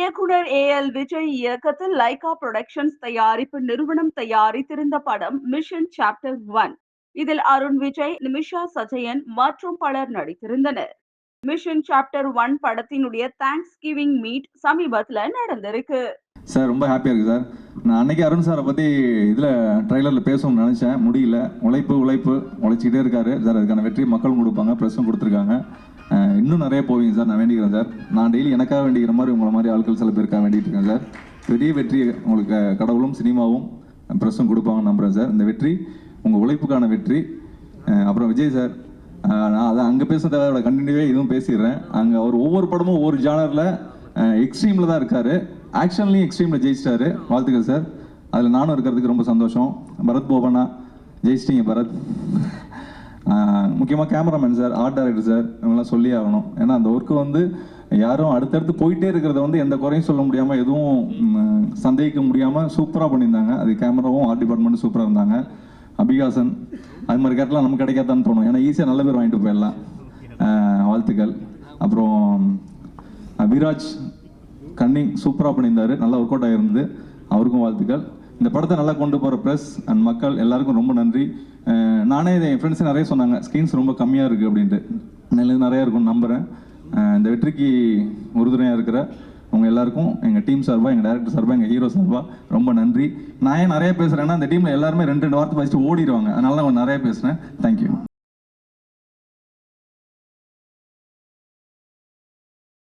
இயக்குனர் A L Vijay இயக்கத்தில் Lyca productions தயாரிப்பு நிறுவனம் தயாரித்திருந்த படம் மிஷன் சாப்டர் ஒன் இதில் அருண் விஜய் நிமிஷா சஜயன் மற்றும் பலர் நடித்திருந்தனர். மிஷன் சாப்டர் ஒன் படத்தினுடைய தேங்க்ஸ் கிவிங் மீட் சமீபத்துல நடந்திருக்கு. சார் ரொம்ப ஹாப்பியா இருக்கு சார். நான் அன்னைக்கு அருண் சாரை பற்றி இதில் ட்ரைலரில் பேசணும்னு நினச்சேன். முடியல. உழைப்பு உழைப்பு. உழைச்சிக்கிட்டே இருக்காரு. சார் அதுக்கான வெற்றி மக்களும் கொடுப்பாங்க. ப்ரெஸ்ஸும் கொடுத்துருக்காங்க. இன்னும் நிறைய போவீங்க சார் நான் வேண்டிக்கிறேன் சார். நான் டெய்லி எனக்காக வேண்டிக்கிற மாதிரி உங்களை மாதிரி ஆட்கள் சில பேருக்காக வேண்டிகிட்டு இருக்கேன் சார். பெரிய வெற்றி உங்களுக்கு கடவுளும் சினிமாவும் ப்ரெஸ்ஸும் கொடுப்பாங்க நம்புகிறேன் சார். இந்த வெற்றி உங்கள் உழைப்புக்கான வெற்றி. அப்புறம் விஜய் சார். நான் அதை அங்கே பேசுறத கண்டினியூவே இதுவும் பேசிடுறேன். அங்கே அவர் ஒவ்வொரு படமும் ஒவ்வொரு ஜானரில் எக்ஸ்ட்ரீமில் தான் இருக்காரு. ஆக்ஷன்லையும் எக்ஸ்ட்ரீமில் ஜெயிச்சிட்டாரு. வாழ்த்துக்கள் சார் அதில் நானும் இருக்கிறதுக்கு ரொம்ப சந்தோஷம். பரத் போபண்ணா ஜெயிச்சிட்டிங்க பரத். முக்கியமாக cameraman sir art director sir இவங்கெல்லாம் சொல்லி ஆகணும். ஏன்னா அந்த ஒர்க்கு வந்து யாரும் அடுத்தடுத்து போயிட்டே இருக்கிறத வந்து எந்த குறையும் சொல்ல முடியாமல் எதுவும் சந்தேகிக்க முடியாமல் சூப்பராக பண்ணியிருந்தாங்க. அது கேமராவும் ஆர்ட் டிபார்ட்மெண்ட்டும் சூப்பராக இருந்தாங்க. அபிகாசன் அது மாதிரி கேட்டலாம் நமக்கு கிடைக்காதான்னு தோணும். ஏன்னா ஈஸியாக நல்ல பேர் வாங்கிட்டு போயிடலாம். வாழ்த்துக்கள். அப்புறம் விராஜ் கன்னிங் சூப்பராக பண்ணியிருந்தாரு நல்லா ஒர்க் அவுட் ஆகிருந்தது அவருக்கும் வாழ்த்துக்கள். இந்த படத்தை நல்லா கொண்டு போகிற ப்ரெஸ் அண்ட் மக்கள் எல்லாருக்கும் ரொம்ப நன்றி. நானே இதை என் ஃப்ரெண்ட்ஸ் நிறைய சொன்னாங்க. ஸ்க்ரீன்ஸ் ரொம்ப கம்மியாக இருக்குது அப்படின்ட்டு. நல்லது நிறையா இருக்கும்னு நம்புகிறேன் இந்த வெற்றிக்கு உறுதுணையாக இருக்கிற உங்கள் எல்லாருக்கும் எங்கள் டீம் சார்பாக எங்கள் டேரக்டர் சார்பாக எங்கள் ஹீரோ சார்பாக ரொம்ப நன்றி. நான் ஏன் நிறைய பேசுகிறேன்னா அந்த டீமில் எல்லாருமே ரெண்டு ரெண்டு வார்த்தை படிச்சுட்டு ஓடிடுவாங்க. அதனால நான் நிறைய பேசுகிறேன் தேங்க்யூ